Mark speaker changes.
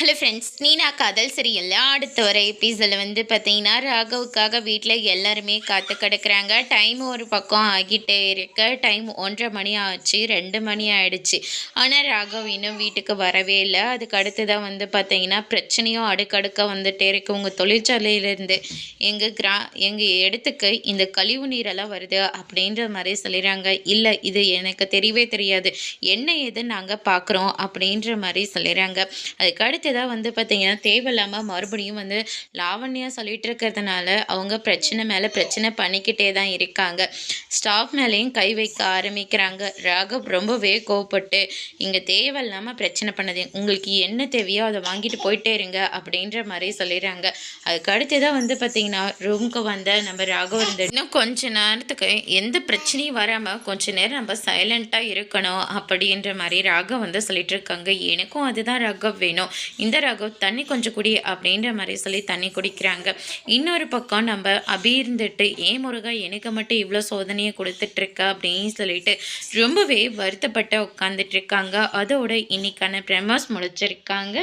Speaker 1: Hello friends நீனா காதல் சீரியல்ல அடுத்த வர எபிசோடில் வந்து பார்த்தீங்கன்னா ராகவுக்காக வீட்டில் எல்லாருமே காத்து கிடக்குறாங்க. டைம் ஒரு பக்கம் ஆகிட்டே இருக்க. டைம் ஒன்றரை மணி ஆச்சு ரெண்டு மணி ஆயிடுச்சு. ஆனால் ராகவ் இன்னும் வீட்டுக்கு வரவே இல்லை. அதுக்கு அடுத்து தான் வந்து பார்த்தீங்கன்னா பிரச்சனையும் அடுக்கடுக்க வந்துட்டே இருக்கு. உங்கள் தொழிற்சாலையிலேருந்து எங்கள் கிரா எங்கள் இடத்துக்கு இந்த கழிவு நீரெல்லாம் வருது அப்படின்ற மாதிரி சொல்லிடுறாங்க இல்லை இது எனக்கு தெரியவே தெரியாது. என்ன எது நாங்கள் பார்க்குறோம் அப்படின்ற மாதிரி சொல்லிடுறாங்க அதுக்கு அடுத்து அடுத்ததாக வந்து பார்த்திங்கன்னா தேவையில்லாமல் மறுபடியும் வந்து லாவண்யா சொல்லிட்டு இருக்கிறதுனால அவங்க பிரச்சனை மேலே பிரச்சனை பண்ணிக்கிட்டே தான் இருக்காங்க. ஸ்டாஃப் மேலேயும் கை வைக்க ஆரம்பிக்கிறாங்க. ராகவ் ரொம்பவே கோவப்பட்டு இங்கே தேவையில்லாமல் பிரச்சனை பண்ணது உங்களுக்கு என்ன தேவையோ அதை வாங்கிட்டு போயிட்டே இருங்க அப்படின்ற மாதிரி சொல்லிடுறாங்க. அதுக்கு அடுத்ததாக வந்து பார்த்திங்கன்னா ரூமுக்கு வந்த நம்ம ராகவ் இருந்த இன்னும் கொஞ்ச நேரத்துக்கு எந்த பிரச்சனையும் வராமல் கொஞ்ச நேரம் நம்ம சைலண்ட்டாக இருக்கணும் அப்படின்ற மாதிரி ராகவ் வந்து சொல்லிட்டு இருக்காங்க. எனக்கும் அதுதான் ராகவ் வேணும். இந்த ராகவ் தண்ணி கொஞ்சம் குடி அப்படின்ற மாதிரி சொல்லி தண்ணி குடிக்கிறாங்க. இன்னொரு பக்கம் நம்ம அபி இருந்துட்டு ஏன் முருகா எனக்கு மட்டும் இவ்வளோ சோதனையை கொடுத்துட்ருக்க? அப்படின்னு சொல்லிட்டு ரொம்பவே வருத்தப்பட்டு உட்காந்துட்டு இருக்காங்க அதோட இன்னைக்கான பிரமாஸ் முடிச்சிருக்காங்க.